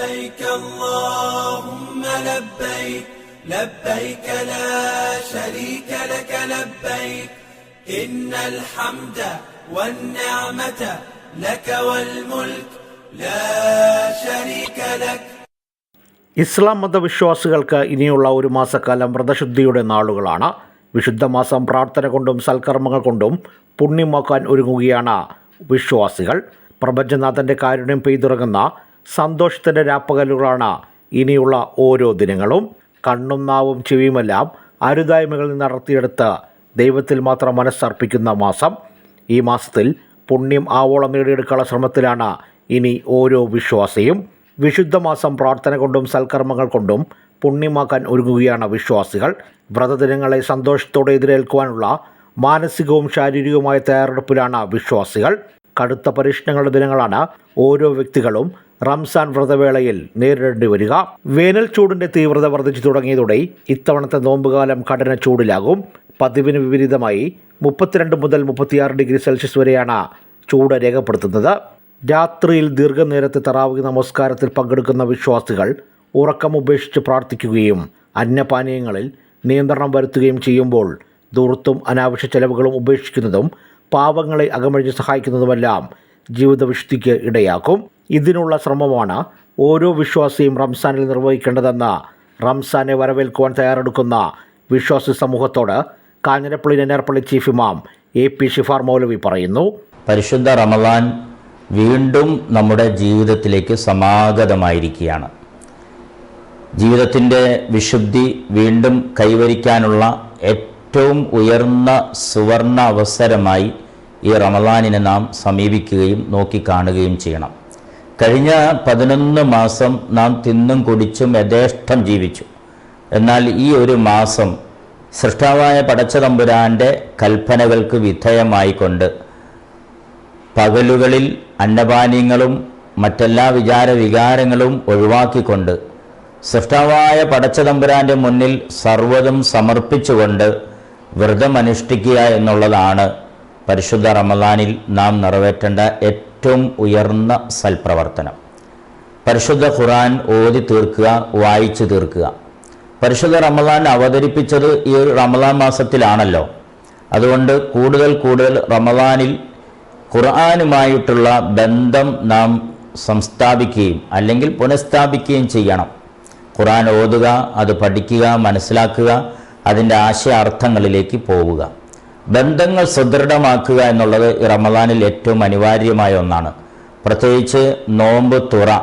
لبيك اللهم لبيك لبيك لا شريك لك لبيك إن الحمد والنعمة لك والملك لا شريك لك ഇസ്ലാം മതവിശ്വാസികൾക്ക് ഇനിയുള്ള ഒരു മാസക്കാലം വ്രതശുദ്ധിയുടെ നാളുകളാണ് വിശുദ്ധ മാസം പ്രാർത്ഥന കൊണ്ടും സൽക്കർമ്മങ്ങൾ കൊണ്ടും പുണ്യമാക്കാൻ ഒരുങ്ങുകയാണ് വിശ്വാസികൾ പ്രപഞ്ചനാഥൻ്റെ കാരുണ്യം പെയ്തിറങ്ങുന്ന സന്തോഷത്തിന്റെ രാപ്പകലുകളാണ് ഇനിയുള്ള ഓരോ ദിനങ്ങളും. കണ്ണും നാവും ചെവിയുമെല്ലാം അരുതായ്മകളിൽ നടത്തിയെടുത്ത് ദൈവത്തിൽ മാത്രം മനസ്സർപ്പിക്കുന്ന മാസം. ഈ മാസത്തിൽ പുണ്യം ആവോളം നേടിയെടുക്കാനുള്ള ശ്രമത്തിലാണ് ഇനി ഓരോ വിശ്വാസിയും. വിശുദ്ധ മാസം പ്രാർത്ഥന കൊണ്ടും സൽക്കർമ്മങ്ങൾ കൊണ്ടും പുണ്യമാക്കാൻ ഒരുങ്ങുകയാണ് വിശ്വാസികൾ. വ്രതദിനങ്ങളെ സന്തോഷത്തോടെ എതിരേൽക്കുവാനുള്ള മാനസികവും ശാരീരികവുമായ തയ്യാറെടുപ്പിലാണ് വിശ്വാസികൾ. കടുത്ത പരീക്ഷണങ്ങളുടെ ദിനങ്ങളാണ് ഓരോ വ്യക്തികളും റംസാൻ വ്രതവേളയിൽ നേരിടേണ്ടി വരിക. വേനൽ ചൂടിന്റെ തീവ്രത വർദ്ധിച്ചു തുടങ്ങിയതോടെ ഇത്തവണത്തെ നോമ്പുകാലം കഠിന ചൂടിലാകും. പതിവിന് വിപരീതമായി മുപ്പത്തിരണ്ട് മുതൽ മുപ്പത്തിയാറ് ഡിഗ്രി സെൽഷ്യസ് വരെയാണ് ചൂട് രേഖപ്പെടുത്തുന്നത്. രാത്രിയിൽ ദീർഘനേരത്തെ തറാവുക നമസ്കാരത്തിൽ പങ്കെടുക്കുന്ന വിശ്വാസികൾ ഉറക്കം ഉപേക്ഷിച്ച് പ്രാർത്ഥിക്കുകയും അന്നപാനീയങ്ങളിൽ നിയന്ത്രണം വരുത്തുകയും ചെയ്യുമ്പോൾ ദൂർത്തും അനാവശ്യ ചെലവുകളും ഉപേക്ഷിക്കുന്നതും പാവങ്ങളെ അകമഴിഞ്ഞ് സഹായിക്കുന്നതുമെല്ലാം ജീവിത വിശുദ്ധിക്ക് ഇടയാക്കും. ഇതിനുള്ള ശ്രമമാണ് ഓരോ വിശ്വാസിയും റംസാനിൽ നിർവഹിക്കേണ്ടതെന്ന് റംസാനെ വരവേൽക്കുവാൻ തയ്യാറെടുക്കുന്ന വിശ്വാസി സമൂഹത്തോട് കാഞ്ഞിരപ്പള്ളി നെന്നാർപ്പള്ളി ചീഫ് ഇമാം എ പി ഷിഫാർ മൗലവി പറയുന്നു. പരിശുദ്ധ റമദാൻ വീണ്ടും നമ്മുടെ ജീവിതത്തിലേക്ക് സമാഗതമായിരിക്കുകയാണ്. ജീവിതത്തിന്റെ വിശുദ്ധി വീണ്ടും കൈവരിക്കാനുള്ള ഏറ്റവും ഉയർന്ന സുവർണ അവസരമായി ഈ റമദാനിനെ നാം സമീപിക്കുകയും നോക്കിക്കാണുകയും ചെയ്യണം. കഴിഞ്ഞ പതിനൊന്ന് മാസം നാം തിന്നും കുടിച്ചും യഥേഷ്ടം ജീവിച്ചു. എന്നാൽ ഈ ഒരു മാസം സൃഷ്ടാവായ പടച്ച തമ്പുരാന്റെ കൽപ്പനകൾക്ക് വിധേയമായിക്കൊണ്ട് പകലുകളിൽ അന്നപാനീയങ്ങളും മറ്റെല്ലാ വിചാര വികാരങ്ങളും ഒഴിവാക്കിക്കൊണ്ട് സൃഷ്ടാവായ പടച്ച തമ്പുരാന്റെ മുന്നിൽ സർവതും സമർപ്പിച്ചുകൊണ്ട് വ്രതമനുഷ്ഠിക്കുക എന്നുള്ളതാണ് പരിശുദ്ധ റമദാനിൽ നാം നിറവേറ്റേണ്ട ഏറ്റവും ഉയർന്ന സൽപ്രവർത്തനം. പരിശുദ്ധ ഖുറാൻ ഓതി തീർക്കുക വായിച്ചു തീർക്കുക. പരിശുദ്ധ റമദാൻ അവതരിപ്പിച്ചത് ഈ ഒരു റമദാൻ മാസത്തിലാണല്ലോ. അതുകൊണ്ട് കൂടുതൽ കൂടുതൽ റമദാനിൽ ഖുർആാനുമായിട്ടുള്ള ബന്ധം നാം സംസ്ഥാപിക്കുകയും അല്ലെങ്കിൽ പുനഃസ്ഥാപിക്കുകയും ചെയ്യണം. ഖുർആൻ ഓതുക അത് പഠിക്കുക മനസ്സിലാക്കുക അതിന്റെ ആശയാർത്ഥങ്ങളിലേക്ക് പോവുക. ബന്ധങ്ങൾ സുദൃഢമാക്കുക എന്നുള്ളത് റമദാനിൽ ഏറ്റവും അനിവാര്യമായ ഒന്നാണ്. പ്രത്യേകിച്ച് നോമ്പ് തുറ.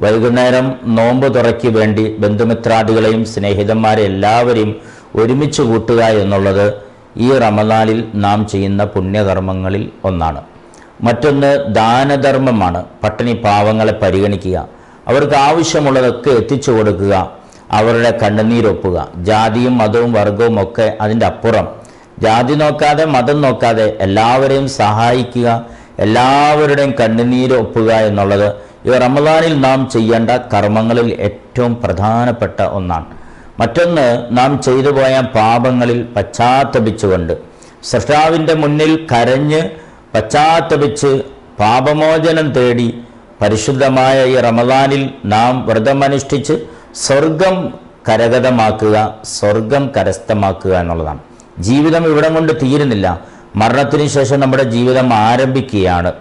വൈകുന്നേരം നോമ്പ് തുറയ്ക്ക് വേണ്ടി ബന്ധുമിത്രാദികളെയും സ്നേഹിതന്മാരെ എല്ലാവരെയും ഒരുമിച്ച് കൂട്ടുക എന്നുള്ളത് ഈ റമദാനിൽ നാം ചെയ്യുന്ന പുണ്യകർമ്മങ്ങളിൽ ഒന്നാണ്. മറ്റൊന്ന് ദാനധർമ്മമാണ്. പട്ടിണി പാവങ്ങളെ പരിഗണിക്കുക. അവർക്ക് ആവശ്യമുള്ളതൊക്കെ എത്തിച്ചു കൊടുക്കുക. അവരുടെ കണ്ണുനീരൊപ്പുക. ജാതിയും മതവും വർഗവും ഒക്കെ അതിന്റെ അപ്പുറം. ജാതി നോക്കാതെ മതം നോക്കാതെ എല്ലാവരെയും സഹായിക്കുക എല്ലാവരുടെയും കണ്ണുനീര് ഒപ്പുക എന്നുള്ളത് ഈ റമദാനിൽ നാം ചെയ്യേണ്ട കർമ്മങ്ങളിൽ ഏറ്റവും പ്രധാനപ്പെട്ട ഒന്നാണ്. മറ്റൊന്ന് നാം ചെയ്തു പോയ പാപങ്ങളിൽ പശ്ചാത്തപിച്ചുകൊണ്ട്. സൃഷ്ടാവിന്റെ മുന്നിൽ കരഞ്ഞ് പശ്ചാത്തപിച്ച് പാപമോചനം തേടി പരിശുദ്ധമായ ഈ റമദാനിൽ നാം വ്രതമനുഷ്ഠിച്ച് സ്വർഗം കരഗതമാക്കുക സ്വർഗം കരസ്ഥമാക്കുക എന്നുള്ളതാണ്. ജീവിതം ഇവിടം കൊണ്ട് തീരുന്നില്ല. മരണത്തിന് ശേഷം നമ്മുടെ ജീവിതം ആരംഭിക്കുകയാണ്.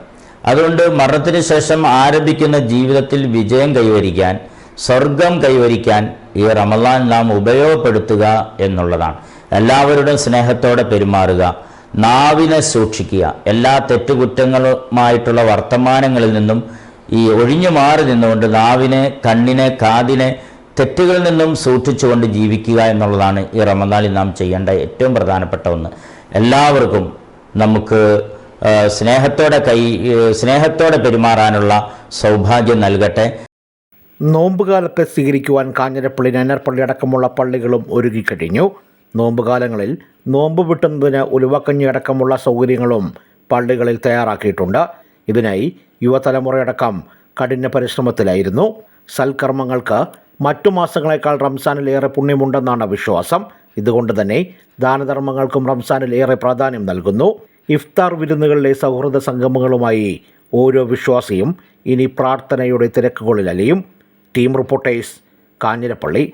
അതുകൊണ്ട് മരണത്തിന് ശേഷം ആരംഭിക്കുന്ന ജീവിതത്തിൽ വിജയം കൈവരിക്കാൻ സ്വർഗം കൈവരിക്കാൻ ഈ റമദാൻ നാം ഉപയോഗപ്പെടുത്തുക എന്നുള്ളതാണ്. എല്ലാവരുടെയും സ്നേഹത്തോടെ പെരുമാറുക നാവിനെ സൂക്ഷിക്കുക. എല്ലാ തെറ്റുകുറ്റങ്ങളുമായിട്ടുള്ള വർത്തമാനങ്ങളിൽ നിന്നും ഈ ഒഴിഞ്ഞു മാറി നിന്നുകൊണ്ട് നാവിനെ കണ്ണിനെ കാതിനെ തെറ്റുകളിൽ നിന്നും സൂക്ഷിച്ചുകൊണ്ട് ജീവിക്കുക എന്നുള്ളതാണ് ഈ റമദാനിൽ നാം ചെയ്യേണ്ട ഏറ്റവും പ്രധാനപ്പെട്ട ഒന്ന്. എല്ലാവർക്കും നമുക്ക് സ്നേഹത്തോടെ കൈ സ്നേഹത്തോടെ പെരുമാറാനുള്ള സൗഭാഗ്യം നൽകട്ടെ. നോമ്പുകാലത്ത് സ്വീകരിക്കുവാൻ കാഞ്ഞിരപ്പള്ളി നന്നർപ്പള്ളി അടക്കമുള്ള പള്ളികളും ഒരുങ്ങിക്കഴിഞ്ഞു നോമ്പുകാലങ്ങളിൽ നോമ്പ് വിട്ടുന്നതിന് ഉലുവക്കഞ്ഞി അടക്കമുള്ള സൗകര്യങ്ങളും പള്ളികളിൽ തയ്യാറാക്കിയിട്ടുണ്ട്. ഇതിനായി യുവതലമുറയടക്കം കഠിന പരിശ്രമത്തിലായിരുന്നു. സൽക്കർമ്മങ്ങൾക്ക് മറ്റു മാസങ്ങളെക്കാൾ റംസാനിൽ ഏറെ പുണ്യമുണ്ടെന്നാണ് വിശ്വാസം. ഇതുകൊണ്ട് തന്നെ ദാനധർമ്മങ്ങൾക്കും റംസാനിൽ ഏറെ പ്രാധാന്യം നൽകുന്നു. ഇഫ്താർ വിരുന്നുകളിലെ സൗഹൃദ സംഗമങ്ങളുമായി ഓരോ വിശ്വാസിയും ഇനി പ്രാർത്ഥനയുടെ തിരക്കുകളിൽ അലിയും. Team reporters Kanjirappally.